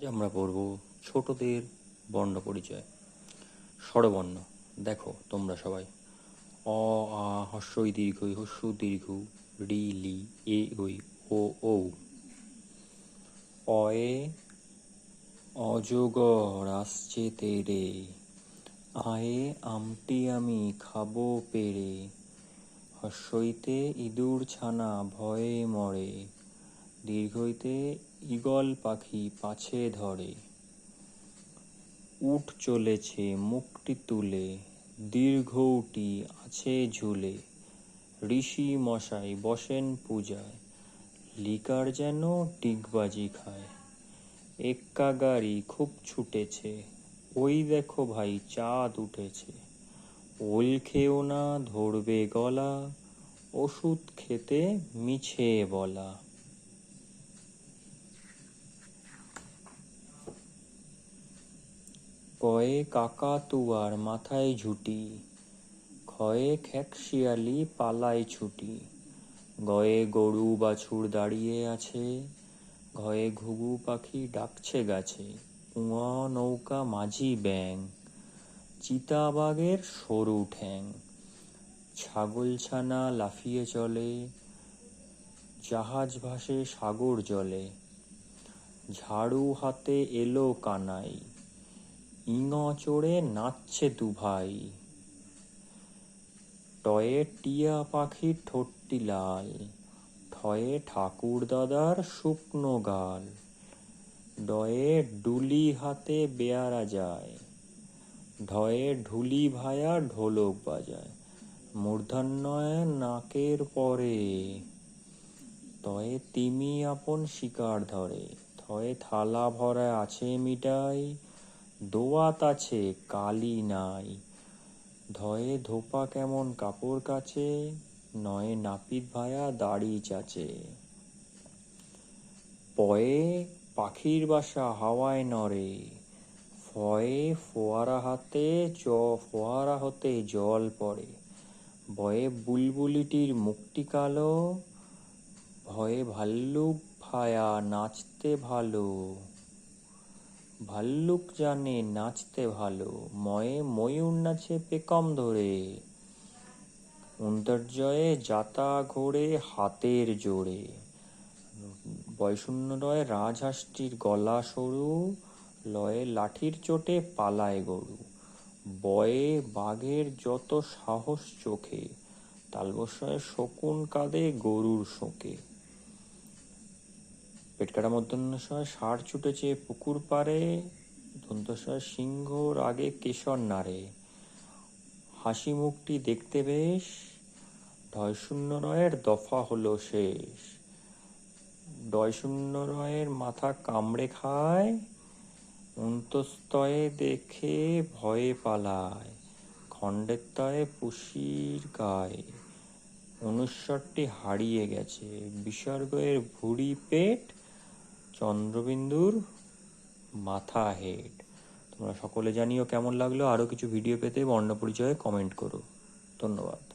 আজ আমরা পড়ব ছোটদের বর্ণ পরিচয়। স্বরবর্ণ। দেখো তোমরা সবাই। অ, আ, হস্যই দীর্ঘই, হস্য দীর্ঘ, রি, লি, এ ঐ ও, ঔ। অয়ে অজগর আসছে তেরে আয়ে আমটি আমি খাব পেরে। হস্যইতে ইঁদুর ছানা ভয়ে মরে। দীর্ঘইতে ঈগল পাখি পাছে ধরে। উট চলেছে মুখটি তুলে দীর্ঘৌটি আছে ঝুলে। ঋষি মশাই বসেন পূজায়, লিকার যেন টিকবাজি খায়। এক্কা গাড়ি খুব ছুটেছে, ওই দেখো ভাই চাঁদ উঠেছে। ওল খেও না, ধরবে গলা, ওষুধ খেতে মিছে বলা। কয়ে কাকাতুয়ার মাথায় ঝুটি, ক্ষয়ে খ্যাকশিয়ালি পালায় ছুটি। গয়ে গরু বাছুর দাঁড়িয়ে আছে, ঘয়ে ঘুঘু পাখি ডাকছে গাছে, উয়া নৌকা মাঝি ব্যাং চিতাবাগের সরু ঠ্যাং। ছাগলছানা লাফিয়ে চলে, জাহাজ ভাসে সাগর জলে, ঝাড়ু হাতে এলো কানাই। ইঙ চড়ে নাচছে দুভাই। টয়ে টিয়া পাখির ঠোঁটটি লাল ঠয়ে ঠাকুর দাদার শুকনো গাল। ডয়ে ডুলি হাতে বেয়ারা যায় ঢয়ে ঢুলি ভায়া ঢোলক বাজায়। মূর্ধন্যয় নাকের পরে, তয়ে তিমি আপন শিকার ধরে, থয়ে থালা ভরা আছে মিঠাই দোয়াত আছে, কালি নাই। ধয়ে ধোপা কেমন কাপড় কাছে নয়ে নাপিত ভায়া দাড়ি চাচে। পয়ে পাখির বাসা হাওয়ায় নড়ে, ফয়ে ফোয়ারা হাতে চ, ফোয়ারা হতে জল পড়ে। বয়ে বুলবুলিটির মুখটি কালো, ভয়ে ভাল্লুক ভায়া নাচতে ভালো। ভাল্লুক জানে নাচতে ভালো, ময়ে ময়ূর নাচে পেকম ধরে। অন্তর্জয়ে যাতা ঘোরে হাতের জোরে। বয়শূন্য রয় রাজহাঁসটির গলা সরু, লয়ে লাঠির চোটে পালায় গরু। বয়ে বাঘের যত সাহস চোখে তালবস্যয় শকুন কাঁদে গরুর শোকে। পেটকাটা মধ্যাহ্নশয় ষাঁড় ছুটেছে পুকুর পারে দন্তশয় সিংহর আগে কেশর নাড়ে। হাসি মুখটি দেখতে বেশ ঢয় শূন্য রয়ের দফা হলো শেষ। ডয় শূন্য রয়ের মাথা কামড়ে খায়, অন্তস্তয়ে দেখে ভয়ে পালায়, খণ্ডের তয়ে পুষির গায়ে। অনুস্বরটি হারিয়ে গেছে, বিসর্গের ভুড়ি পেট চন্দ্রবিন্দুর মাথা হেড। তোমরা সকলে জানিও কেমন লাগল। আরও কিছু ভিডিও পেতে বর্ণ পরিচয়ে কমেন্ট করো। ধন্যবাদ।